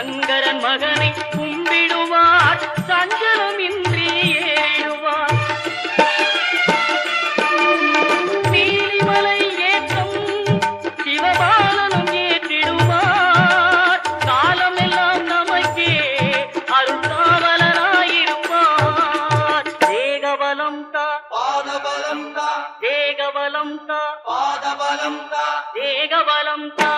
சங்கரன் மகனை கும்பிடுவார். சஞ்சலமின்றி ஏறிடுவார் நீலிமலை ஏற்றம் சிவபாலனும் ஏற்றிடுவார். காலமெல்லாம் நமக்கே அருள்காவலனாயிருப்பார் தேகபலம் தா பாதபலம் தா தேகபலம் தா பாதபலம் தா தேகபலம் தா